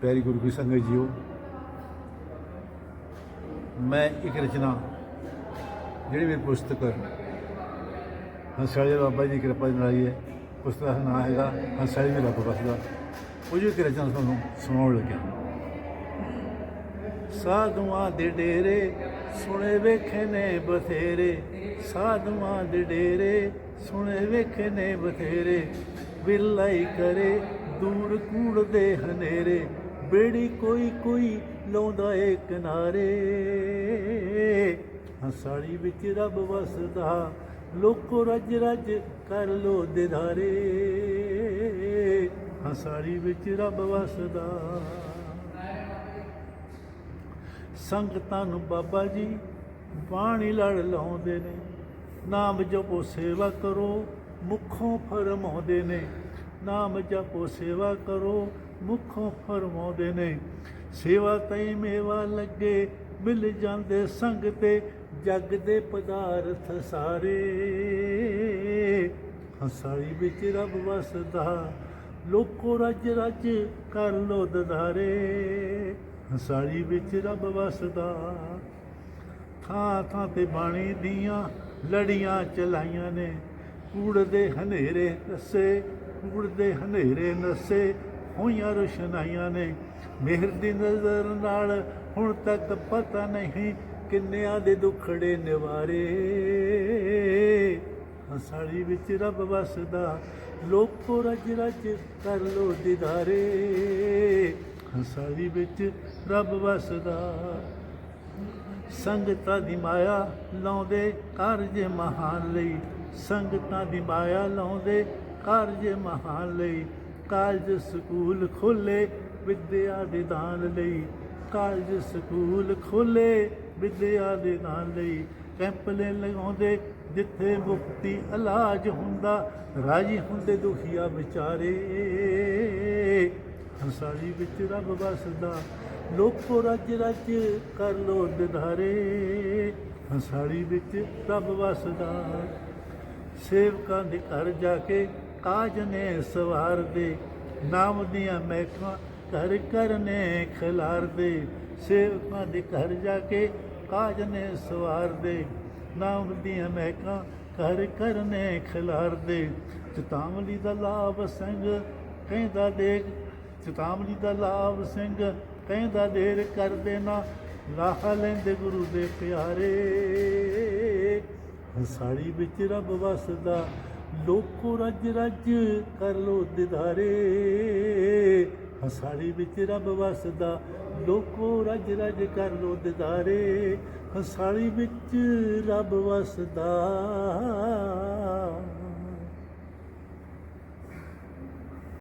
ਪਿਆਰੀ ਗੁਰੂ ਕੀ ਸੰਗਤ ਜੀਓ, ਮੈਂ ਇੱਕ ਰਚਨਾ ਜਿਹੜੀ ਮੇਰੀ ਪੁਸਤਕ ਹੰਸਾਲੀ ਬਾਬਾ ਜੀ ਦੀ ਕਿਰਪਾ ਨਾਲ ਆਈ ਹੈ। ਪੁਸਤਕ ਦਾ ਨਾਮ ਹੈਗਾ ਹੰਸਾਲੀ ਵੀ ਰੱਬ ਵਸਦਾ ਉਹ ਜੋ ਇੱਕ ਰਚਨਾ ਤੁਹਾਨੂੰ ਸੁਣਾਉਣ ਲੱਗਿਆ। ਸਾਧੂਆਂ ਦੇ ਡੇਰੇ ਸੁਣੇ ਵੇਖੇ ਨੇ ਬਥੇਰੇ। ਸਾਧੂਆਂ ਦੇ ਡੇਰੇ ਸੁਣੇ ਵੇਖੇ ਨੇ ਬਥੇਰੇ। ਵਿਰਲਾਈ ਕਰੇ ਦੂਰ ਕੂੜ ਦੇ ਹਨੇਰੇ। ਬੇੜੀ ਕੋਈ ਕੋਈ ਲਾਉਂਦਾ ਏ ਕਿਨਾਰੇ। ਹਸਾੜੀ ਵਿੱਚ ਰੱਬ ਵਸਦਾ, ਲੋਕੋ ਰੱਜ ਰੱਜ ਕਰ ਲੋ ਦਿਦਾਰੇ ਹਸਾੜੀ ਵਿੱਚ ਰੱਬ ਵਸਦਾ। ਸੰਗਤਾਂ ਨੂੰ ਬਾਬਾ ਜੀ ਬਾਣੀ ਲੜ ਲਾਉਂਦੇ ਨੇ, ਨਾਮ ਜਪੋ ਸੇਵਾ ਕਰੋ, ਮੁਖੋਂ ਫਰਮਾਉਂਦੇ ਨੇ, ਨਾਮ ਜਪੋ ਸੇਵਾ ਕਰੋ ਮੁਖੋਂ ਫਰਮਾਉਂਦੇ ਨੇ। ਸੇਵਾ ਤਈ ਮੇਵਾ ਲੱਗੇ, ਮਿਲ ਜਾਂਦੇ ਸੰਗ ਤੇ, ਜਗ ਦੇ ਪਦਾਰਥ ਸਾਰੇ। ਹਸਾਈ ਵਿੱਚ ਰੱਬ ਵਸਦਾ, ਲੋਕੋ ਰੱਜ ਰੱਜ ਕਰ ਲੋ ਦਦਾਰੇ ਹਸਾਈ ਵਿੱਚ ਰੱਬ ਵਸਦਾ, ਥਾਂ ਥਾਂ ਤੇ ਬਾਣੀ ਦੀਆਂ ਲੜੀਆਂ ਚਲਾਈਆਂ ਨੇ। ਕੂੜ ਦੇ ਹਨੇਰੇ ਨਸੇ, ਕੂੜ ਦੇ ਹਨੇਰੇ ਨਸੇ ਹੋਈਆਂ ਰੁਸ਼ਨਾਈਆਂ ਨੇ। ਮਿਹਰ ਦੀ ਨਜ਼ਰ ਨਾਲ ਹੁਣ ਤੱਕ ਪਤਾ ਨਹੀਂ ਕਿੰਨਿਆਂ ਦੇ ਦੁਖੜੇ ਨਿਵਾਰੇ। ਹਸਾਲੀ ਵਿੱਚ ਰੱਬ ਵਸਦਾ, ਲੋਕੋ ਰਜ ਰਜ ਕਰ ਲੋ ਦਿਦਾਰੇ। ਹਸਾਲੀ ਵਿੱਚ ਰੱਬ ਵਸਦਾ, ਸੰਗਤਾਂ ਦੀ ਮਾਇਆ ਲਾਉਂਦੇ ਕਾਰਜ ਮਹਾਨ ਲਈ। ਸੰਗਤਾਂ ਦੀ ਮਾਇਆ ਲਾਉਂਦੇ ਕਾਰਜ ਮਹਾਨ ਲਈ। ਕਾਲਜ ਸਕੂਲ ਖੋਲੇ ਵਿਦਿਆ ਦੇ ਦਾਨ ਲਈ। ਕਾਲਜ ਸਕੂਲ ਖੋਲੇ ਵਿਦਿਆ ਦੇ ਦਾਨ ਲਈ। ਕੈਂਪ ਕੈਂਪਲੇ ਲਗਾਉਂਦੇ ਜਿੱਥੇ ਮੁਕਤੀ ਇਲਾਜ ਹੁੰਦਾ, ਰਾਜੀ ਹੁੰਦੇ ਦੁਖੀਆ ਵਿਚਾਰੇ। ਹੰਸਾਲੀ ਵਿੱਚ ਰੱਬ ਵਸਦਾ, ਲੋਕੋ ਰੱਜ ਰੱਜ ਕਰ ਲੋ ਦਿਦਾਰੇ ਹੰਸਾਲੀ ਵਿੱਚ ਰੱਬ ਵਸਦਾ, ਸੇਵਕਾਂ ਦੇ ਘਰ ਜਾ ਕੇ ਕਾਜ ਨੇ ਸਵਾਰ ਦੇ, ਨਾਮ ਦੀਆਂ ਮਹਿਕਾਂ ਘਰ ਕਰਨੇ ਖਿਲਾਰ ਦੇ। ਸੇਵਕਾਂ ਦੇ ਘਰ ਜਾ ਕੇ ਕਾਜ ਨੇ ਸਵਾਰ ਦੇ, ਨਾਮ ਦੀਆਂ ਮਹਿਕਾਂ ਘਰ ਕਰਨੇ ਖਿਲਾਰ ਦੇ। ਚਤਾਵਲੀ ਦਾ ਲਾਭ ਸਿੰਘ ਕਹਿੰਦਾ ਦੇਖ ਚਤਾਵਲੀ ਦਾ ਲਾਭ ਸਿੰਘ ਕਹਿੰਦਾ ਦੇਰ ਕਰ ਦੇਣਾ। ਲਾਹ ਲੈਂਦੇ ਗੁਰੂ ਦੇ ਪਿਆਰੇ। ਹਸਾੜੀ ਵਿੱਚ ਰੱਬ ਵਸਦਾ ਲੋਕੋ ਰੱਜ ਰੱਜ ਕਰ ਲੋ ਦਿਦਾਰੇ ਹਸਾਲੀ ਵਿੱਚ ਰੱਬ ਵਸਦਾ ਲੋਕੋ ਰੱਜ ਰੱਜ ਕਰ ਲੋ ਦਿਦਾਰੇ ਹਸਾਲੀ ਵਿੱਚ ਰੱਬ ਵਸਦਾ।